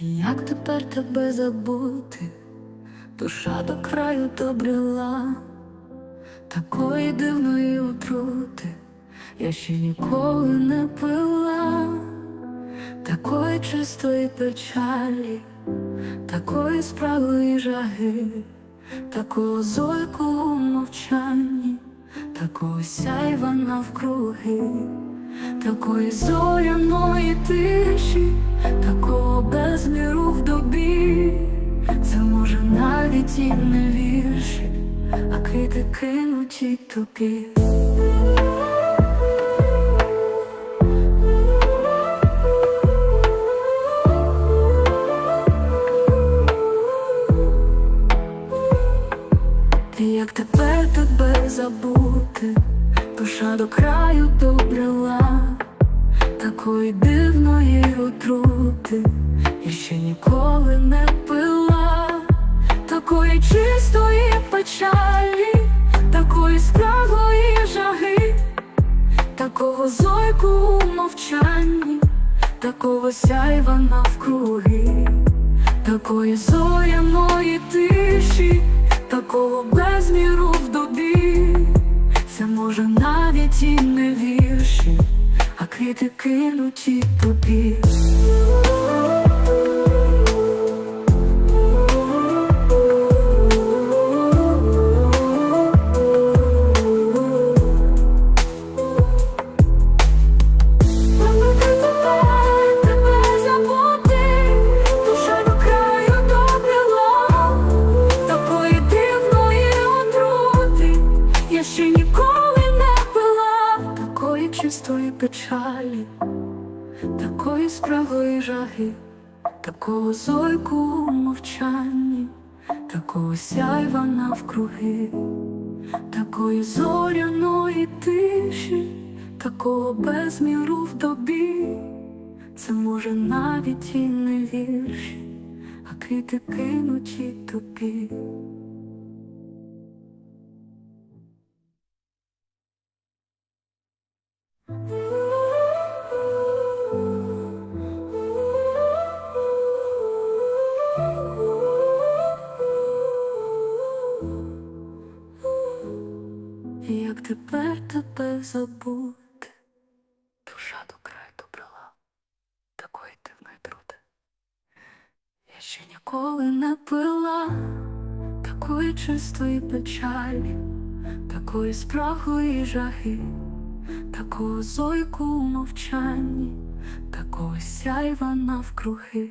Як тепер тебе забути, душа до краю добрила, такої дивної отрути я ще ніколи не пила, такої чистої печалі, такої справи жаги, такого зойку у мовчанні, такого сяйва навкруги, такої зоряної тиші, навіть і не вірші, а квіти кинуті тобі. І Як тепер тебе забути, душа до краю добрила, такої дивної отрути, я ще ніколи не печалі, такої спраглої жаги, такого зойку у мовчанні, такого сяйва навкруги, такої зоряної тиші, такого безміру в добі, це може навіть і не вірші, а квіти кинуті тобі. Чистої печалі, такої справої жаги, такого зойку у мовчанні, такого сяйва навкруги, такої зоряної тиші, такого безміру в добі. Це може навіть і не вірші, а квіти кинуті тобі. Тепер тебе забути, душа до краю добрала такої дивної трути. Я ще ніколи не пила такої чистої печалі, такої спрахої жаги, такого зойку у мовчанні, такого сяйва навкруги.